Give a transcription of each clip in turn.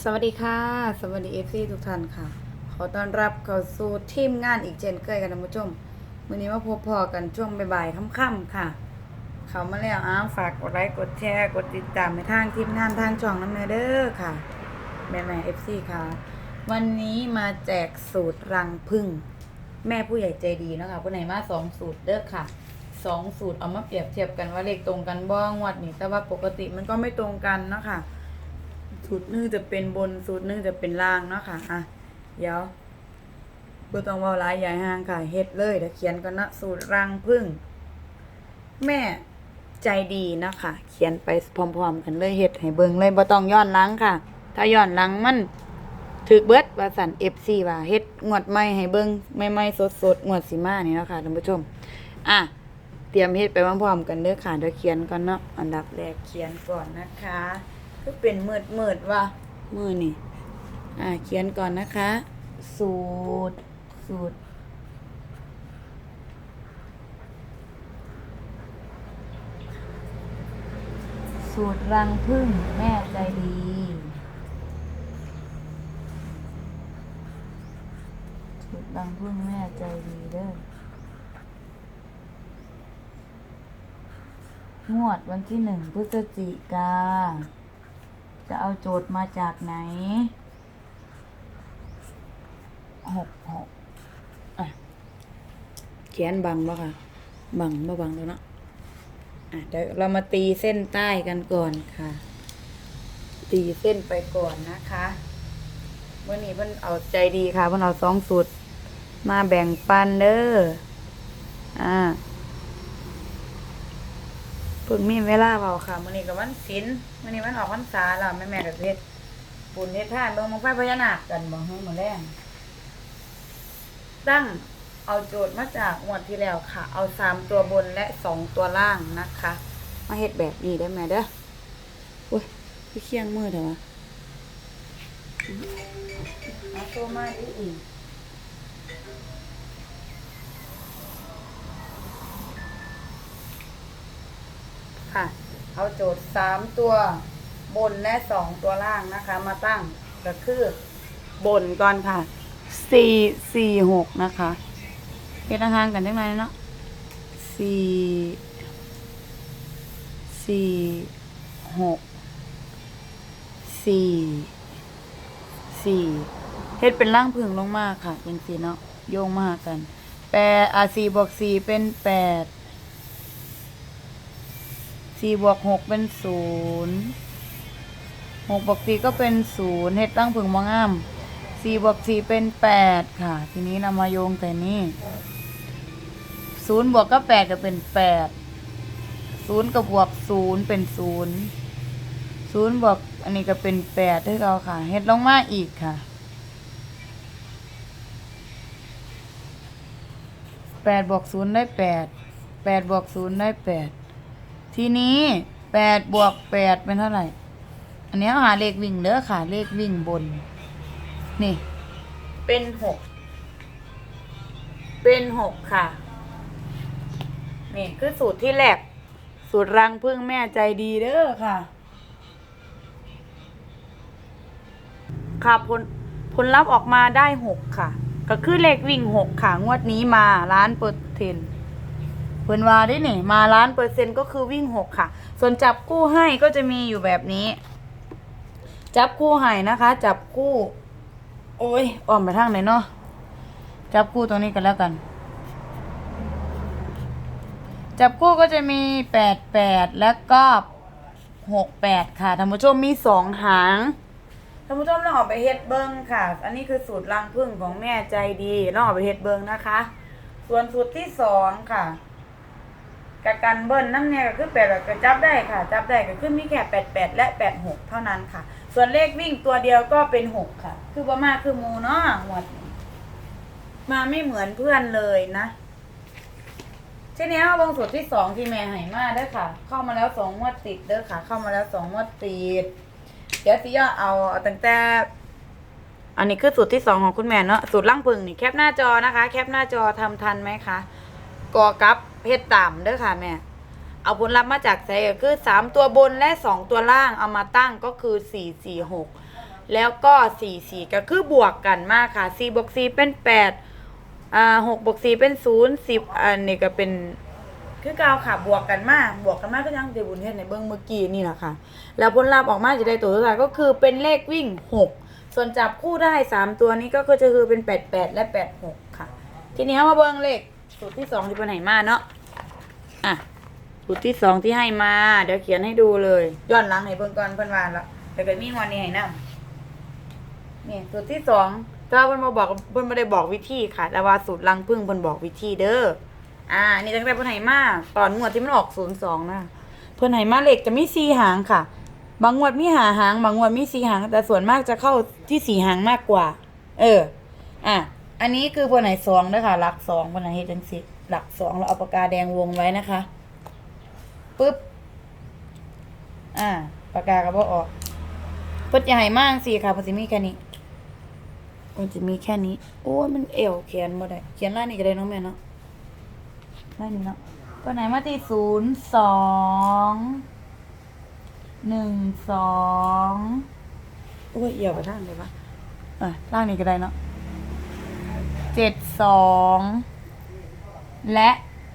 สวัสดีค่ะ สวัสดีเอฟซีทุกท่านค่ะ ขอต้อนรับเข้าสู่ทีมงานอีกเช่นเคยกันท่านผู้ชมวันนี้มาพบพอกันช่วงบ่ายๆค่ำๆค่ะ เขามาแล้วอ้าวฝากกดไลค์กดแชร์กดติดตามในทางทีมงานทางช่องน้ำเนเด้อค่ะแม่แม่เอฟซีค่ะ วันนี้มาแจกสูตรรังพึ่ง แม่ผู้ใหญ่ใจดีนะคะผู้ไหนมาสองสูตรเด้อค่ะสองสูตรเอามาเปรียบเทียบกันว่าเลขตรงกันบ้างวัดนี่แต่ว่าปกติมันก็ไม่ตรงกันเนาะค่ะ สูตรนึงจะเป็นบนสูตรนึงจะเป็นล่างเนาะค่ะอะเดี๋ยวบ่ต้องเว่าหลายใหญ่ห่างค่ะเฮ็ดเลยเดี๋ยวเขียนกันนะสูตรรังพึ่ง แม่ใจดีนะคะเขียนไปพร้อมๆกันเลยเฮ็ดให้เบิ่งเลยบ่ต้องย้อนหลังค่ะ ถ้าย้อนหลังมันถึกเบิดว่าสั่น FC ว่าเฮ็ดงวดใหม่ให้เบิงใหม่ๆสดๆงวดสิมานี่เนาะค่ะท่านผู้ชม อะ เตรียมเฮ็ดไปพร้อมๆกันเด้อค่ะเดี๋ยวเขียนก่อนเนาะอันดับแรกเขียนก่อนนะคะ คือเป็นมืดมืดๆว่ามือนี่อ่าเขียนก่อนนะคะ สูตร สูตร สูตรรังพึ่งแม่ใจดีสูตรรังพึ่งแม่ใจดีเด้องวดวันที่หนึ่งพฤศจิกา จะเอาโจทย์มาจากไหนหกหกอะเขียนบังบ่ค่ะ บังบ่บังแล้วเนาะอะเดี๋ยวเรามาตีเส้นใต้กันก่อนค่ะ ตีเส้นไปก่อนนะคะวันนี้เพิ่นเอาใจดีค่ะเพิ่นเอาสองสูตรมาแบ่งปันเด้ออ่า พิ่งมีเวลาเบาค่ะมื้อนี้ก็วันศีลมื้อนี้วันออกพรรษาแล้วแม่แม่ๆก็สิเฮ็ดบุญเฮ็ดทานเบิ่งบังไฟพญานาคกันบ่ฮู้มื้อแรงตั้งเอาโจทย์มาจากงวดที่แล้วค่ะ เอาสามตัวบนและสองตัวล่างนะคะ มาเฮ็ดแบบนี้ได้ไหมเด้ออุ้ยพี่เคียงมือเถอะวะเอาตัวมาดิอีก ค่ะ เอาโจทย์สามตัวบนและสองตัวล่างนะคะ มาตั้งก็คือบนก่อนค่ะสี่สี่หกนะคะเฮ็ดห่างกันจังไงเนาะสี่สี่หกสี่สี่เฮ็ดเป็นร่างผึ่งลงมาค่ะเป็นสีเนาะโยงมากันแปดอะสี่บวกสี่เป็นแปด สี่บวกหกเป็นศูนย์หกบวกสี่ก็เป็นศูนย์เฮ็ดตั้งผึ่งมองามสี่บวกสี่เป็นแปดค่ะ ทีนี้นำมาโยงแต่นี่ศูนย์บวกก็แปดก็เป็นแปดศูนย์กับบวกศูนย์เป็นศูนย์ศูนย์บวกอันนี้ก็เป็นแปดให้เราค่ะเฮ็ดลงมาอีกค่ะแปดบวกศูนย์ได้แปดแปดบวกศูนย์ได้แปด ทีนี้แปดบวกแปดเป็นเท่าไหร่ อันนี้หาเลขวิ่งเด้อค่ะ เลขวิ่งบน นี่ เป็นหก เป็นหกค่ะ นี่คือสูตรที่แรก สูตรรังพึ่งแม่ใจดีเด้อค่ะ ค่ะผลผลลัพธ์ออกมาได้หกค่ะ ก็คือเลขวิ่งหกค่ะ งวดนี้มาล้านเปอร์เซ็นต์ เพิ่นว่าได้นี่มาล้านเปอร์เซ็นต์ก็คือวิ่งหกค่ะ ส่วนจับคู่ให้ก็จะมีอยู่แบบนี้ จับคู่ให้นะคะ จับคู่ โอ้ยอ้อมไปทางไหนเนาะจับคู่ตรงนี้กันแล้วกัน จับคู่ก็จะมีแปดแปดแล้วก็หกแปดค่ะท่านผู้ชมมีสองหางท่านผู้ชมลองออกไปเฮ็ดเบิ้งค่ะ อันนี้คือสูตรรังพึ่งของแม่ใจดีลองออกไปเฮ็ดเบิ้งนะคะ ส่วนสูตรที่สองค่ะ กะกันเบิ้ลน้ำเนี่ยก็คือแปดก็จับได้ค่ะ จับได้ก็คือมีแค่แปดแปดและแปดหกเท่านั้นค่ะ ส่วนเลขวิ่งตัวเดียวก็เป็นหกค่ะ คือประมาคือมูเนาะหมดมาไม่เหมือนเพื่อนเลยนะทีนี้เอาวงสูตรที่สองที่แม่ให้มาเด้อค่ะ เข้ามาแล้วสองงวดติดเด้อค่ะ เข้ามาแล้วสองงวดติดเดี๋ยวสิย่อเอาเอาตั้งแต่อันนี้คือสูตรที่สองของคุณแม่เนาะสูตรล่างพึงนี่แคปหน้าจอนะคะ แคปหน้าจอทำทันไหมคะกอกับ เพชรต่ำเด้อค่ะแม่ เอาผลลัพธ์มาจากใส่ก็คือสามตัวบนและสองตัวล่างเอามาตั้งก็คือสี่สี่หกแล้วก็สี่สี่ก็คือบวกกันมากค่ะสี่บวกสี่เป็นแปดอ่าหกบวกสี่เป็นศูนย์สิบอันนี้ก็เป็นคือเกาวค่ะบวกกันมากบวกกันมากก็ยังเดบุญเทศในเบื้องเมื่อกี้นี่แหละค่ะ แล้วผลลัพธ์ออกมาจะได้ตัวเท่าไหร่ก็คือเป็นเลขวิ่งหกส่วนจับคู่ได้สามตัวนี้ก็คือจะคือเป็นแปดแปดและแปดหกค่ะ ทีนี้มาเบิ้งเลข สูตรที่สองที่เป็นไหนมาเนาะอะสูตรที่สองที่ให้มา เดี๋ยวเขียนให้ดูเลยย้อนหลังให้เบิ้งก่อนเพิ่นวานละเดี๋ยวก็มีวันนี้ให้นํนี่สูตรที่สองถ้าเพิ่นมาบอกเพิ่นไม่ได้บอกวิธีค่ะ แต่ว่าสูตรลังพึ่งเพิ่นบอกวิธีเด้ออ่า นี่ตั้งแต่เพิ่นให้มาตอนงวดที่มันออกศูนย์สองนะเพิ่นให้มาเหลขจะมีสี่หางค่ะ บางงวดมีหาหาง บางงวดมีสี่หาง แต่ส่วนมากจะเข้าที่สี่หางมากกว่า เออ อะ อันนี้คือเพิ่นให้สองด้อค่ะ หลักสองเพิ่นให้เฮ็ดจังซี่หลักสองเราเอาปากกาแดงวงไว้นะคะปึ๊บอ่าปากกาก็บ่ออกเพิ่นจะให้มากสิค่ะเพิ่นสิมีแค่นี้เพิ่นจะมีแค่นี้ โอ้ยมันเอวเขียนบ่ได้เขียนลายนี้ก็ได้เน้องแม่เนาะได้นี่เนาะตัวไหนมาที่ศูนย์สองหนึ่งสองโอ้ยเอวไปทางเลยวะอะล่างนี้ก็ได้เนาะ เจ็ดสองและ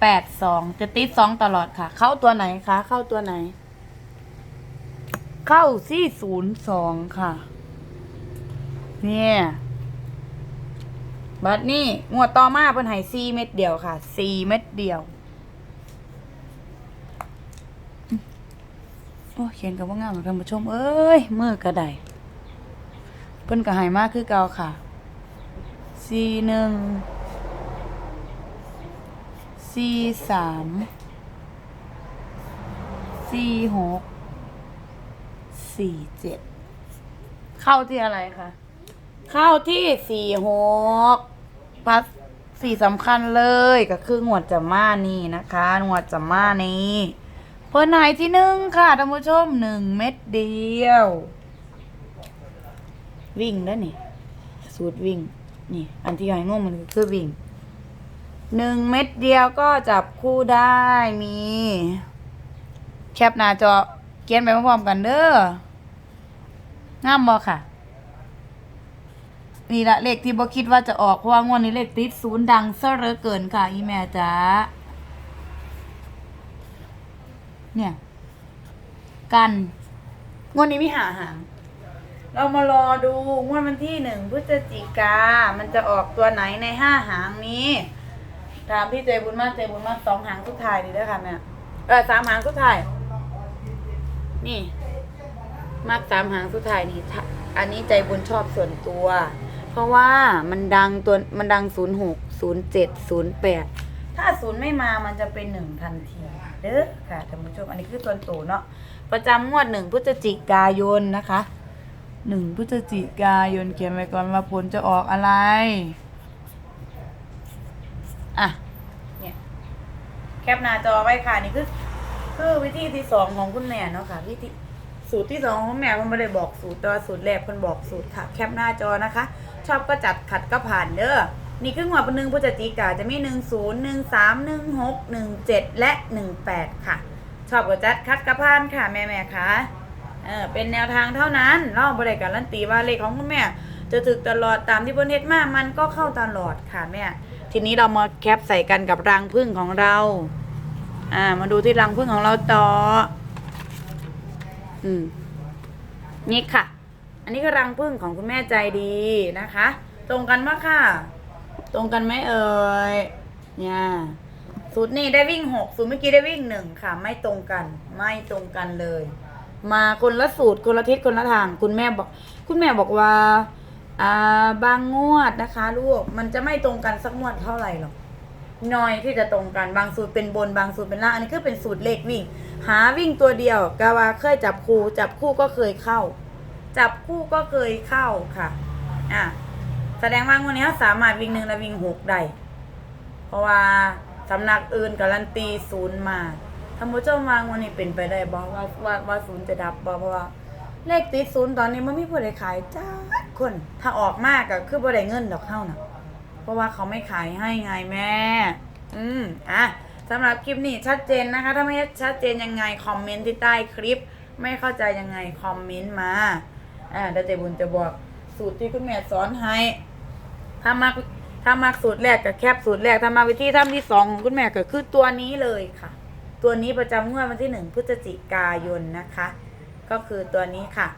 แปดสองจะติดสองตลอดค่ะ เข้าตัวไหนคะ เข้าตัวไหน เข้าที่ศูนย์สองค่ะ เนี่ยบัดนี้งวดต่อมาเพิ่นให้4เม็ดเดียวค่ะ4เม็ดเดียวโอ้เขียนกับว่างามเหมือนท่านผู้ชม เอ้ยมือกระไดเพิ่นก็ให้มากคือเก่าค่ะ สี่หนึ่งสี่สามสี่หกสี่เจ็ดเข้าที่อะไรคะเข้าที่สี่หกพัสสี่สำคัญเลยก็คือหวดจะมานี่นะคะหวดจะมานี่เพิ่นไหนที่หนึ่งค่ะท่านผู้ชมหนึ่งเม็ดเดียว วิ่งแล้วนี่สูตรวิ่ง นี่ อันที่ให้งงมันคือวิ่งหนึ่งเม็ดเดียวก็จับคู่ได้มี แคปหน้าจอเขียนไปพร้อมๆกันเด้องามบ่ค่ะ นี่ละเลขที่บ่คิดว่าจะออกเพราะว่างวดนี้เลขติดศูนย์ดังเหลือเกินค่ะ อีแม่จ๋าเนี่ย กันงวดนี้มีหาหาง เรามารอดูงวดวันที่หนึ่งพฤศจิกา มันจะออกตัวไหนในห้าหางนี้ถามพี่เจบุญมากเจบุญมากสองหางสุดท้ายดีด้วยค่ะแม่เออสามหางสุดท้าย นี่ มากสามหางสุดท้ายนี่อันนี้ใจบุญชอบส่วนตัว เพราะว่ามันดังตัวมันดังศูนย์หกศูนย์เจ็ดศูนย์แปดถ้าศูนย์ไม่มามันจะเป็นหนึ่งทันที เด้อค่ะท่านผู้ชมอันนี้คือตัวโตเนาะประจำงวดหนึ่งพฤศจิกายนนะคะ หนึ่งพฤศจิกายนเขียนไว้ก่อนว่าผลจะออกอะไร อะ เนี่ยแคปหน้าจอไว้ค่ะ นี่คือ คือวิธีที่สองของคุณแม่เนาะค่ะวิธีสูตรที่สองของแม่มันไม่ได้บอกสูตรแต่ว่าสูตรแรกเพิ่นบอกสูตรค่ะ แคปหน้าจอนะคะ ชอบก็จัดขัดก็ผ่านเด้อนี่คืองวดวันหนึ่งพฤศจิกาจะมีหนึ่งศูนย์หนึ่งสามหนึ่งหกหนึ่งเจ็ดและหนึ่งแปดค่ะ ชอบก็จัดคัดกระพานค่ะแม่แม่ค่ะ เออเป็นแนวทางเท่านั้นเราบริการันตีว่าเลขของคุณแม่ จะถึกตลอดตามที่เพิ่นเฮ็ดมามันก็เข้าตลอดค่ะแม่ทีนี้เรามาแคปใส่กันกับรังพึ่งของเรา อ่า มาดูที่รังพึ่งของเราต่อ อืมนี่ค่ะ อันนี้ก็รังพึ่งของคุณแม่ใจดีนะคะ ตรงกันมากค่ะ ตรงกันไหมเอ่ยเนี่ยสูตรนี้ได้วิ่งหกสูตรเมื่อกี้ได้วิ่งหนึ่งค่ะ ไม่ตรงกัน ไม่ตรงกันเลย มาคนละสูตรคนละทิศคนละทาง คุณแม่บอก คุณแม่บอกว่าอ่าบางงวดนะคะ ลูกมันจะไม่ตรงกันสักงวดเท่าไหร่หรอกน้อยที่จะตรงกันบางสูตรเป็นบนบางสูตรเป็นล่างอันนี้คือเป็นสูตรเลขวิ่ง หาวิ่งตัวเดียวกาวาเคยจับคู่ จับคู่ก็เคยเข้า จับคู่ก็เคยเข้าค่ะอะแสดงว่างวันนี้สามารถวิ่งหนึ่งและวิ่งหกได้เพราะว่าสำนักอื่นการันตีศูนย์มา ท่านผู้ชมวางวันนี้เป็นไปได้บอกว่าว่าว่าศูนย์จะดับบอกเพราะว่าเลขติดศูนย์ตอนนี้มันไม่ผู้ใดขายจ้าคนถ้าออกมากก็คือบ่ได้เงินดอกเข้านะเพราะว่าเขาไม่ขายให้ไงแม่ อืมอะสำหรับคลิปนี้ชัดเจนนะคะ ถ้าไม่ชัดเจนยังไงคอมเมนต์ที่ใต้คลิป ไม่เข้าใจยังไงคอมเมนต์มาอ่าเดี๋ยวเจบุญจะบอกสูตรที่คุณแม่สอนให้ถ้ามาถ้ามาสูตรแรกกับแคบสูตรแรกถ้ามาวิธีทำที่สองของคุณแม่ก็คือตัวนี้เลยค่ะ ตัวนี้ประจำงวดวันที่หนึ่งพฤศจิกายนนะคะ ก็คือตัวนี้ค่ะ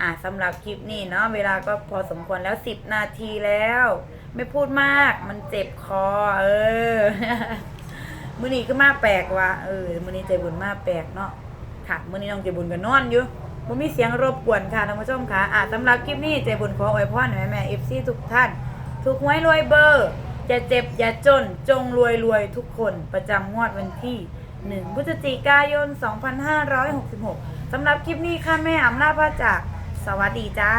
อ่าสำหรับคลิปนี้เนาะเวลาก็พอสมควรแล้วสิบนาทีแล้ว ไม่พูดมากมันเจ็บคอ เออ มือนี้ก็มาแปลกว่ะเออมือนี้ใจบุญมาแปลกเนาะค่ะมือนี้น้องใจบุญก็นอนอยู่บ่มีเสียงรบกวนค่ะท่านผู้ชมค่ะอ่าสำหรับคลิปนี้ใจบุญขออวยพรให้แม่ๆ FC ทุกท่านถูกหวยรวยเบอร์อย่าเจ็บอย่าจน จงรวยรวยทุกคนประจำงวดวันที่ 1พฤศจิกายน 2566สำหรับคลิปนี้ค่ะแม่อำลาพระจาก สวัสดีจ้า